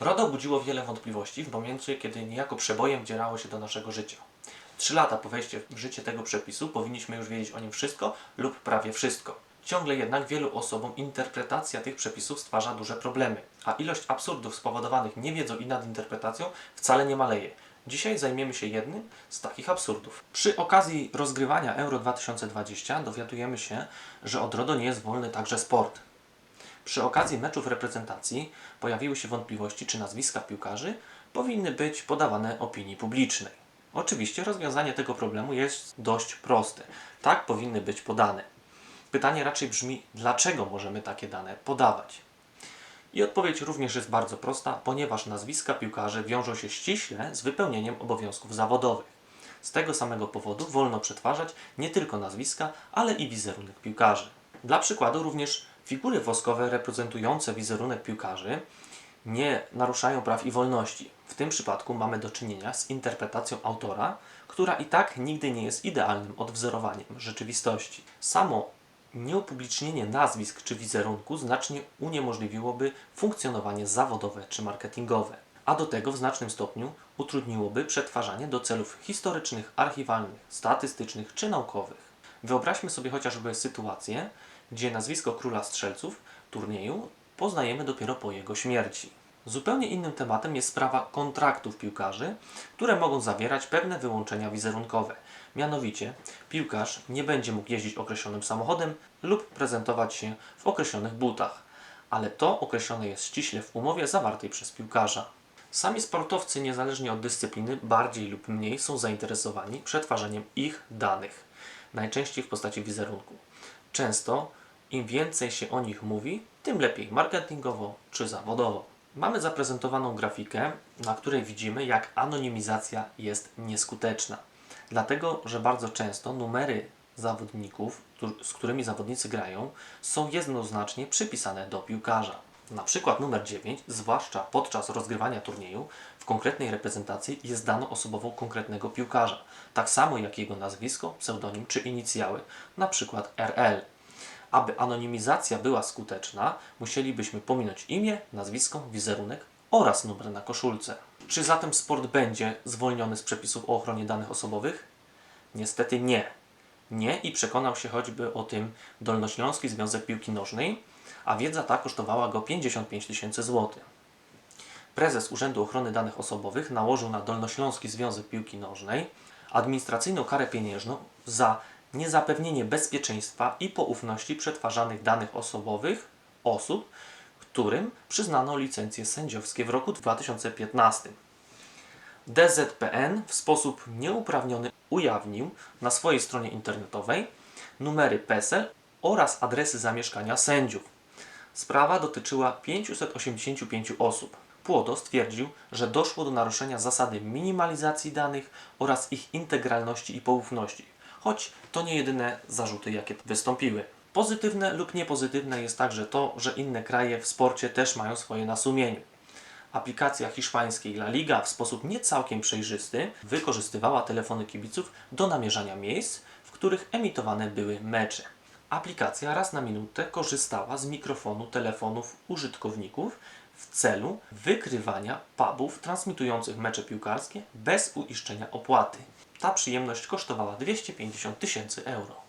RODO budziło wiele wątpliwości w momencie, kiedy niejako przebojem wdzierało się do naszego życia. Trzy lata po wejściu w życie tego przepisu powinniśmy już wiedzieć o nim wszystko lub prawie wszystko. Ciągle jednak wielu osobom interpretacja tych przepisów stwarza duże problemy, a ilość absurdów spowodowanych niewiedzą i nadinterpretacją wcale nie maleje. Dzisiaj zajmiemy się jednym z takich absurdów. Przy okazji rozgrywania Euro 2020 dowiadujemy się, że od RODO nie jest wolny także sport. Przy okazji meczów reprezentacji pojawiły się wątpliwości, czy nazwiska piłkarzy powinny być podawane opinii publicznej. Oczywiście rozwiązanie tego problemu jest dość proste. Tak powinny być podane. Pytanie raczej brzmi, dlaczego możemy takie dane podawać? I odpowiedź również jest bardzo prosta, ponieważ nazwiska piłkarzy wiążą się ściśle z wypełnieniem obowiązków zawodowych. Z tego samego powodu wolno przetwarzać nie tylko nazwiska, ale i wizerunek piłkarzy. Dla przykładu również figury woskowe reprezentujące wizerunek piłkarzy nie naruszają praw i wolności. W tym przypadku mamy do czynienia z interpretacją autora, która i tak nigdy nie jest idealnym odwzorowaniem rzeczywistości. Samo nieupublicznienie nazwisk czy wizerunku znacznie uniemożliwiłoby funkcjonowanie zawodowe czy marketingowe, a do tego w znacznym stopniu utrudniłoby przetwarzanie do celów historycznych, archiwalnych, statystycznych czy naukowych. Wyobraźmy sobie chociażby sytuację, gdzie nazwisko króla strzelców turnieju poznajemy dopiero po jego śmierci. Zupełnie innym tematem jest sprawa kontraktów piłkarzy, które mogą zawierać pewne wyłączenia wizerunkowe. Mianowicie, piłkarz nie będzie mógł jeździć określonym samochodem lub prezentować się w określonych butach, ale to określone jest ściśle w umowie zawartej przez piłkarza. Sami sportowcy, niezależnie od dyscypliny, bardziej lub mniej są zainteresowani przetwarzaniem ich danych, najczęściej w postaci wizerunku. Często im więcej się o nich mówi, tym lepiej marketingowo czy zawodowo. Mamy zaprezentowaną grafikę, na której widzimy, jak anonimizacja jest nieskuteczna. Dlatego, że bardzo często numery zawodników, z którymi zawodnicy grają, są jednoznacznie przypisane do piłkarza. Na przykład numer 9, zwłaszcza podczas rozgrywania turnieju, w konkretnej reprezentacji jest daną osobową konkretnego piłkarza, tak samo jak jego nazwisko, pseudonim czy inicjały, na przykład RL. Aby anonimizacja była skuteczna, musielibyśmy pominąć imię, nazwisko, wizerunek oraz numer na koszulce. Czy zatem sport będzie zwolniony z przepisów o ochronie danych osobowych? Niestety nie. Nie i przekonał się choćby o tym Dolnośląski Związek Piłki Nożnej, a wiedza ta kosztowała go 55 tysięcy złotych. Prezes Urzędu Ochrony Danych Osobowych nałożył na Dolnośląski Związek Piłki Nożnej administracyjną karę pieniężną za niezapewnienie bezpieczeństwa i poufności przetwarzanych danych osobowych osób, którym przyznano licencje sędziowskie w roku 2015. DZPN w sposób nieuprawniony ujawnił na swojej stronie internetowej numery PESEL oraz adresy zamieszkania sędziów. Sprawa dotyczyła 585 osób. Płodo stwierdził, że doszło do naruszenia zasady minimalizacji danych oraz ich integralności i poufności, choć to nie jedyne zarzuty, jakie wystąpiły. Pozytywne lub niepozytywne jest także to, że inne kraje w sporcie też mają swoje na sumieniu. Aplikacja hiszpańskiej La Liga w sposób nie całkiem przejrzysty wykorzystywała telefony kibiców do namierzania miejsc, w których emitowane były mecze. Aplikacja raz na minutę korzystała z mikrofonu telefonów użytkowników w celu wykrywania pubów transmitujących mecze piłkarskie bez uiszczenia opłaty. Ta przyjemność kosztowała 250 tysięcy euro.